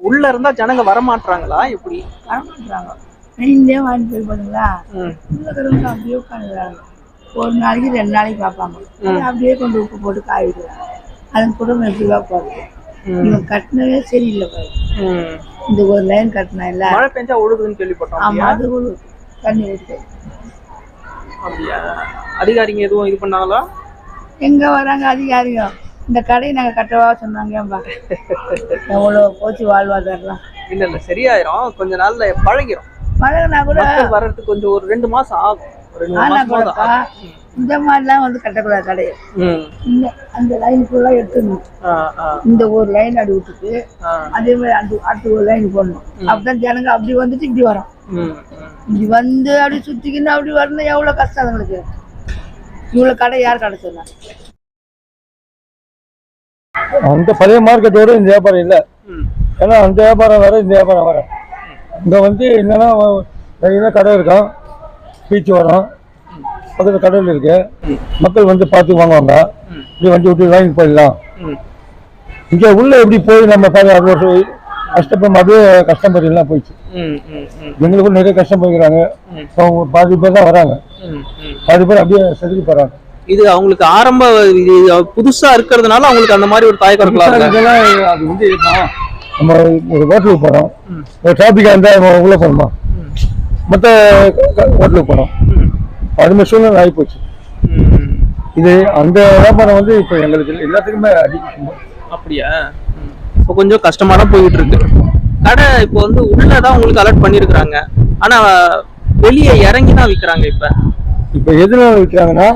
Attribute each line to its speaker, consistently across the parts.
Speaker 1: உள்ள இருந்தா ஜனங்க வரமாட்டாங்களா எப்படி?
Speaker 2: வரமாட்டாங்க மெயின்லேயே வாங்கிட்டு போய் பாருங்களா?
Speaker 1: ம்.
Speaker 2: உள்ள இருக்கிறவங்க அப்படியே உட்காந்துக்கிறாங்க. ஒரு நாளைக்கு ரெண்டு நாளைக்கு பார்ப்பாங்க. அப்படியே கொண்டு உப்பு போட்டு காய வைக்கிறாங்க அதன் குடும்பம் எப்படி பார்ப்பாங்க? இவன் கட்டினதே சரியில்லை பாரு. இந்த ஒரு லைன் கட்டினா இல்ல?
Speaker 1: மழை பெஞ்சா ஒழுகுதுன்னு கேள்விப்பட்டோம்
Speaker 2: ஆமா அது ஒரு தண்ணி ஊற்று
Speaker 1: அப்படியா? அதிகாரிங்க எதுவும் இது பண்ணாங்களா?
Speaker 2: எங்க வராங்க அதிகாரிங்க இந்த கடையை நாங்க கட்டவா சொன்னாங்க எவ்வளோ போச்சு வாழ்வாதாரலாம்
Speaker 1: இல்ல இல்ல சரியாயிரும். கொஞ்ச நாள்ல பழகிரும்.
Speaker 2: மழைனா கூட
Speaker 1: வர்றதுக்கு கொஞ்சம் ஒரு ரெண்டு மாசம் ஆகும்.
Speaker 2: ஆனா கூடப்பா இந்த மாதிரிலாம் வந்து கட்டக்கூடாது கடையை. இந்த அந்த லைன் ஃபுல்லாக எடுத்துடணும். இந்த ஒரு லைன் அடி விட்டுட்டு. அதே மாதிரி அந்த அடுத்த ஒரு லைன் போடணும். அப்பதான் ஜனங்க அப்படி வந்துட்டு இப்படி வரும். இப்படி வந்து அப்படி சுத்திக்கின்னு அப்படி வரணும் எவ்வளவு கஷ்டம் அதுங்களுக்கு. இவ்வளவு கடை யார் கடை சொன்னா?
Speaker 3: அந்த பழைய மார்க்கெட்டோட இந்த வியாபாரம் இல்லை. ஏன்னா அந்த வியாபாரம் வேற இந்த வியாபாரம் வேற. இங்கே வந்து என்னன்னா கையில் கடை இருக்கும் பீச் வரும். பக்கத்தில் கடல் இருக்கு. மக்கள் வந்து பார்த்து வாங்குவாங்க. இப்படி வண்டி விட்டு வாங்கி போயிடலாம். இங்கே உள்ள எப்படி போய் நம்ம அது ஒரு கஷ்டப்படும் அப்படியே கஸ்டமர் எல்லாம் போயிடுச்சு. எங்களுக்கும் நிறைய கஷ்டம் போய்க்கிறாங்க பாதி பேர் தான் வராங்க. பாதி பேர் அப்படியே செதுக்கி போகிறாங்க
Speaker 1: இது அவங்களுக்கு ஆரம்ப இது புதுசா இருக்கிறதுனால அவங்களுக்கு அந்த மாதிரி ஒரு தாய் இருக்கலாம்
Speaker 3: இதெல்லாம் அது வந்து நம்ம ஒரு ஹோட்டலுக்கு போகிறோம் ஒரு டிராஃபிக்காக இருந்தால் நம்ம உள்ளே போகணுமா மற்ற ஹோட்டலுக்கு போகிறோம் அது மாதிரி சூழ்நிலை ஆகி போச்சு. இது அந்த வியாபாரம் வந்து இப்போ எங்களுக்கு. எல்லாத்துக்குமே அதிகம்.
Speaker 1: அப்படியா. இப்போ கொஞ்சம் கஷ்டமா தான் போயிட்டு இருக்கு கடை இப்போ வந்து உள்ளதான் உங்களுக்கு அலர்ட் பண்ணிருக்காங்க ஆனா வெளியே இறங்கி தான் விற்கிறாங்க இப்ப.
Speaker 3: இப்போ எதனால விற்கிறாங்கன்னா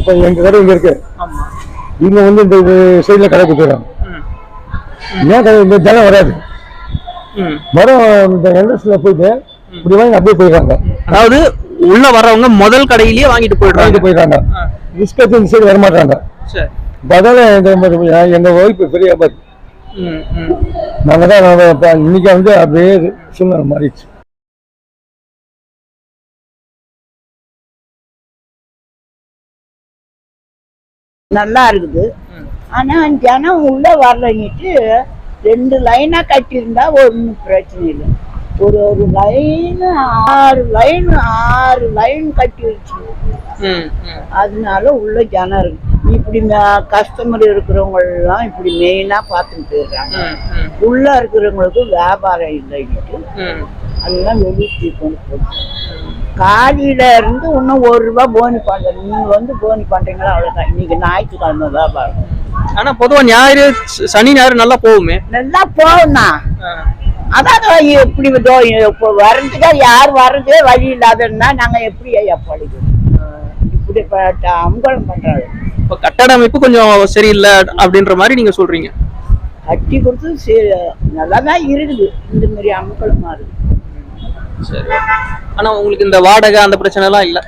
Speaker 3: இப்போ எங்கள் கடை இங்கே இருக்கு.
Speaker 1: ஆமா.
Speaker 3: இவங்க வந்து இந்த சைடில் கடை கொடுத்துறாங்க. ஏன் கடை இந்த ஜனம் வராது. வரும் இந்த என்எஸ்ல போயிட்டு இப்படி வாங்கி அப்படியே போயிடுறாங்க.
Speaker 1: அதாவது உள்ள வர்றவங்க முதல் கடையிலேயே வாங்கிட்டு போயிடுறாங்க.
Speaker 3: வாங்கிட்டு போயிடுறாங்க. எடுத்து இந்த சைடு வரமாட்டாங்க. அதால எங்கள் ஒய்ஃபு பெரிய வியாபாரி. நாங்கள் தான் இன்னைக்கு வந்து அப்படியே சூழ்நிலை மாறிடுச்சு.
Speaker 2: நல்லா இருக்குது ஆனா ஜனம் உள்ள வரலங்கிட்டு ரெண்டு லைனா கட்டியிருந்தா ஒன்றும் பிரச்சனை இல்லை ஒரு ஒரு லைன் ஆறு லைன் ஆறு லைன் கட்டி வச்சு. அதனால உள்ள ஜனம் இருக்கு இப்படி கஸ்டமர் இருக்கிறவங்க எல்லாம் இப்படி மெயினா பார்த்துட்டு போயிடுறாங்க. உள்ள இருக்கிறவங்களுக்கு வியாபாரம் இல்லைன்னுட்டு
Speaker 1: ம்.
Speaker 2: அதெல்லாம் வெளியே கொண்டு போச்சு காலையில இருந்து இன்னும் ஒரு ரூபாய் போனி பண்றேன். நீங்க வந்து போனி பண்றீங்களா? அவ்வளவுதான். இன்னைக்கு ஞாயிற்றுக்கிழமை வியாபாரம்.
Speaker 1: ஆனா பொதுவா ஞாயிறு சனி ஞாயிறு நல்லா போகுமே.
Speaker 2: நல்லா போகும்ண்ணா.
Speaker 1: ஆ.
Speaker 2: அதான் இப்படி இதோ இப்போ வர்றதுக்கா யார் வர்றதே வழி இல்லாதன்னா நாங்க எப்படி ஐயா படிக்கணும் இப்படி அம்பலம் பண்றாரு.
Speaker 1: இப்ப கட்டட அமைப்பு கொஞ்சம் சரியில்லை அப்படின்ற மாதிரி நீங்க சொல்றீங்க.
Speaker 2: கட்டி கொடுத்து நல்லா தான் இருக்குது. இந்த மாதிரி அம்பலமா இருக்கு
Speaker 1: சரி ஆனா உங்களுக்கு இந்த வாடகை அந்த பிரச்சனை எல்லாம் இல்ல?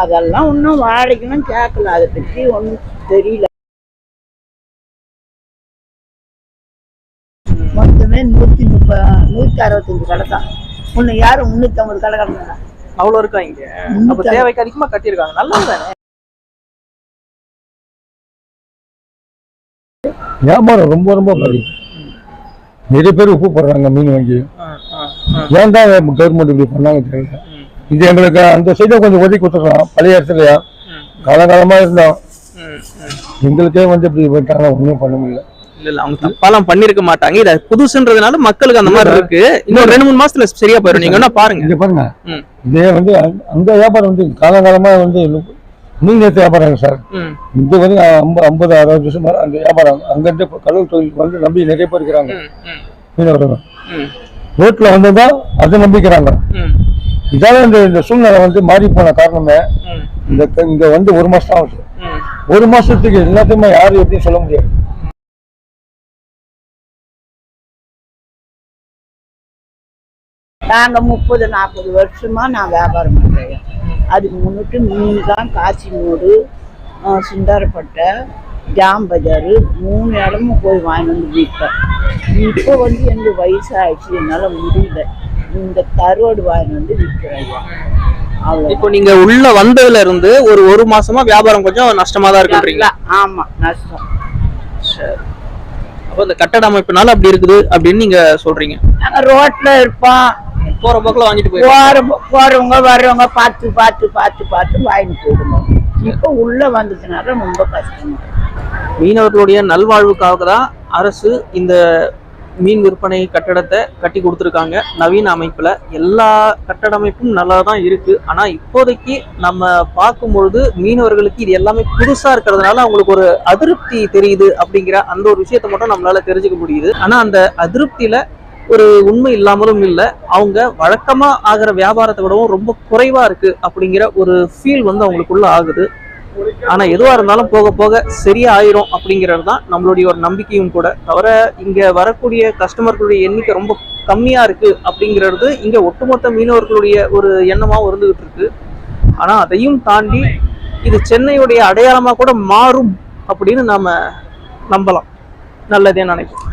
Speaker 2: அதெல்லாம் ஒன்றும் வாடகைலாம் கேட்கல அதை பற்றி ஒன்றும் தெரியல. மொத்தமே நூற்றி முப்பது நூற்றி அறுபத்தஞ்சு கடை தான். முன்ன யாரும் முந்நூற்றம்பது கடை கிடந்தாங்க
Speaker 1: அவ்வளவு இருக்கா இங்க? அப்ப தேவைக்கு அதிகமா கட்டியிருக்காங்க. நல்லது தானே?
Speaker 3: வியாபாரம் ரொம்ப ரொம்ப பாதிக்கும் நிறைய பேர் உப்பு போடுறாங்க மீன் வாங்கி. ஏன் தான் கவர்மெண்ட் இப்படி பண்ணாங்க தெரியல. இது எங்களுக்கு அந்த சைடை கொஞ்சம் ஒதுக்கி கொடுத்துருக்கலாம் பழைய இடத்துலயா. காலகாலமா இருந்தோம். எங்களுக்கே வந்து இப்படி போயிட்டாங்க ஒன்றும் பண்ண முடியல.
Speaker 1: இல்ல இல்ல அவங்க தப்பாலாம் பண்ணிருக்க மாட்டாங்க. இது புதுசுன்றதுனால மக்களுக்கு அந்த மாதிரி இருக்கு. இன்னும் ரெண்டு மூணு மாசத்துல சரியா போயிடும் நீங்க பாருங்க.
Speaker 3: இங்க பாருங்க. இதே வந்து அங்க- அந்த வியாபாரம் வந்து காலகாலமா வந்து மீன் நேற்று வியாபாரம் சார்.
Speaker 1: ம்,
Speaker 3: இந்த வந்து ஐம்பது ஐம்பது அறுபது வருஷம் அந்த வியாபாரம். அங்கிருந்து இப்ப கடல் தொழில் வந்து நம்பி நிறைய பேர் இருக்கிறாங்க. மீனவர்கள்.
Speaker 1: ம்,
Speaker 3: ரோட்ல வந்ததான் அதை நம்பிக்கிறாங்க.
Speaker 1: ம்,
Speaker 3: இதால இந்த இந்த சூழ்நிலை வந்து மாறி போன காரணமே இந்த இங்க வந்து ஒரு மாசம் ஆகுது. ஒரு மாசத்துக்கு எல்லாத்தையுமே யாரும் எப்படியும் சொல்ல முடியாது.
Speaker 2: நாங்க முப்பது நாற்பது வருஷமா நான் வியாபாரம் பண்றேன். அதுக்கு முன்னிட்டு மீன் தான் காசிமூடு அஹ், சிந்தாரப்பட்டை ஜாம் பஜாரு மூணு இடமும் போய் வாங்கிட்டு வந்து விற்பேன் இப்போ வந்து எனக்கு வயசாயிடுச்சு என்னால் முடியல. இந்த கருவாடு வாங்கிட்டு வந்து அவ்வளோ
Speaker 1: இப்போ நீங்க உள்ள வந்ததுல இருந்து ஒரு ஒரு மாசமா வியாபாரம் கொஞ்சம் நஷ்டமா தான் இருக்குன்றீங்க
Speaker 2: ஆமா நஷ்டம்.
Speaker 1: அப்போ இந்த கட்டட அமைப்புனால அப்படி இருக்குது அப்படின்னு நீங்க சொல்றீங்க.
Speaker 2: ரோட்ல இருப்போம்.
Speaker 1: போற போக்குல வாங்கிட்டு போய்
Speaker 2: போற போறவங்க வர்றவங்க பார்த்து பார்த்து பார்த்து பார்த்து வாங்கிட்டு போயிடுவோம். இப்போ உள்ள வந்ததுனால ரொம்ப கஷ்டமா இருக்கு.
Speaker 1: மீனவர்களுடைய நல்வாழ்வுக்காக தான் அரசு இந்த மீன் விற்பனை கட்டடத்தை கட்டி கொடுத்துருக்காங்க. நவீன அமைப்பில் எல்லா கட்டட அமைப்பும் நல்லா தான் இருக்குது ஆனால் இப்போதைக்கு நம்ம பார்க்கும்பொழுது மீனவர்களுக்கு இது எல்லாமே புதுசாக இருக்கிறதுனால அவங்களுக்கு ஒரு அதிருப்தி தெரியுது அப்படிங்கிற அந்த ஒரு விஷயத்தை மட்டும் நம்மளால் தெரிஞ்சுக்க முடியுது. ஆனால் அந்த அதிருப்தியில் ஒரு உண்மை இல்லாமலும் இல்லை. அவங்க வழக்கமாக ஆகிற வியாபாரத்தை விடவும் ரொம்ப குறைவாக இருக்குது அப்படிங்கிற ஒரு ஃபீல் வந்து அவங்களுக்குள்ள ஆகுது. ஆனா எதுவா இருந்தாலும் போக போக சரியா ஆயிரும் அப்படிங்கிறது தான் நம்மளுடைய ஒரு நம்பிக்கையும் கூட. தவிர இங்க வரக்கூடிய கஸ்டமர்களுடைய எண்ணிக்கை ரொம்ப கம்மியா இருக்கு அப்படிங்கிறது இங்க ஒட்டுமொத்த மீனவர்களுடைய ஒரு எண்ணமாக இருந்துகிட்டு இருக்கு. ஆனா அதையும் தாண்டி இது சென்னையுடைய அடையாளமா கூட மாறும் அப்படின்னு நாம நம்பலாம். நல்லதே நினைப்போம்.